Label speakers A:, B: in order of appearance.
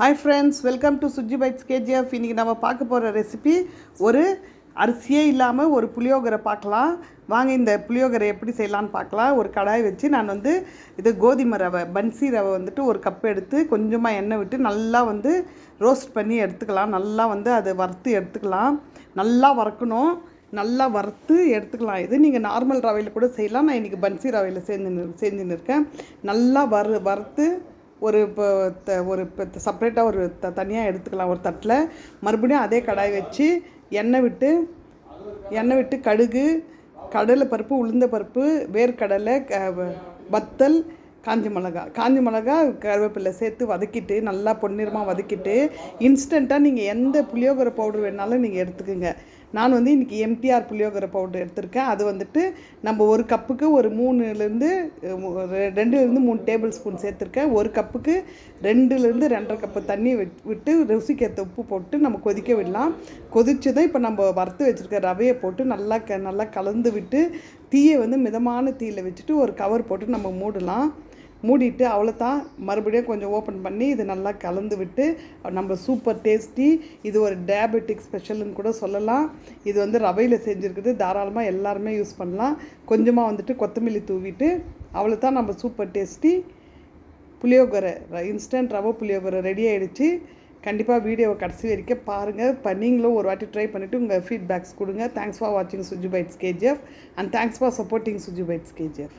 A: Hi friends welcome to Suji bites KGF இன்றைக்கி நம்ம பார்க்க போகிற ரெசிபி ஒரு அரிசியே இல்லாமல் ஒரு புளியோகரை பார்க்கலாம். வாங்க இந்த புளியோகரை எப்படி செய்யலான்னு பார்க்கலாம். ஒரு கடாய் வச்சு நான் வந்து இது கோதுமை ரவை பன்சி ரவை வந்துட்டு ஒரு கப் எடுத்து கொஞ்சமாக எண்ணெய் விட்டு நல்லா வந்து ரோஸ்ட் பண்ணி எடுத்துக்கலாம். நல்லா வந்து அதை வறுத்து எடுத்துக்கலாம். நல்லா வறுக்கணும். நல்லா வறுத்து எடுத்துக்கலாம். இது நீங்கள் நார்மல் ரவையில் கூட செய்யலாம். நான் இன்றைக்கி பன்சி ரவையில் செஞ்சு செஞ்சுன்னு இருக்கேன். நல்லா வறு வறுத்து ஒரு இப்போ த ஒரு இப்போ செப்பரேட்டாக ஒரு த தனியாக எடுத்துக்கலாம். ஒரு தட்டில் மறுபடியும் அதே கடாய் வச்சு எண்ணெய் விட்டு எண்ணெய் விட்டு கடுகு கடலை பருப்பு உளுந்த பருப்பு வேர்க்கடலை க வ- வத்தல் காஞ்ச மிளகா. காஞ்ச மிளகா கருவேப்பிலை சேர்த்து வதக்கிட்டு நல்லா பொன்னிறமாக வதக்கிட்டு இன்ஸ்டண்ட்டாக நீங்கள் எந்த புளியோகரை பவுடர் வேணாலும் நீங்கள் எடுத்துக்கோங்க. நான் வந்து இன்றைக்கி எம்டிஆர் புளியோகரை பவுடர் எடுத்திருக்கேன். அது வந்துட்டு நம்ம ஒரு கப்புக்கு ஒரு மூணுலேருந்து ரெண்டுலேருந்து மூணு டேபிள் ஸ்பூன் சேர்த்துருக்கேன். ஒரு கப்புக்கு ரெண்டுலேருந்து ரெண்டரை கப்பு தண்ணி விட்டு ருசிக்கேற்ற உப்பு போட்டு நம்ம கொதிக்க விடலாம். கொதிச்சதும் இப்போ நம்ம வறுத்து வச்சுருக்க ரவையை போட்டு நல்லா க நல்லா கலந்து விட்டு தீயை வந்து மிதமான தீயில் வச்சுட்டு ஒரு கவர் போட்டு நம்ம மூடலாம். மூடிட்டு அவ்வளோதான் மறுபடியும் கொஞ்சம் ஓப்பன் பண்ணி இது நல்லா கலந்து விட்டு நம்ம சூப்பர் டேஸ்டி இது ஒரு டயபெட்டிக் ஸ்பெஷல்னு கூட சொல்லலாம். இது வந்து ரவையில் செஞ்சுருக்குது. தாராளமாக எல்லாருமே யூஸ் பண்ணலாம். கொஞ்சமாக வந்துட்டு கொத்தமல்லி தூவிட்டு அவ்வளோதான் நம்ம சூப்பர் டேஸ்டி புளியோகரை இன்ஸ்டன்ட் ரவை புளியோகரை ரெடி ஆகிடுச்சு கண்டிப்பாக வீடியோவை கடைசி வரைக்கும் பாருங்கள் இப்போ நீங்களும் ஒரு வாட்டி ட்ரை பண்ணிவிட்டு உங்கள் ஃபீட்பேக்ஸ் கொடுங்க. தேங்க்ஸ் ஃபார் வாட்சிங் Suji bites KGF and thanks for supporting Suji bites KGF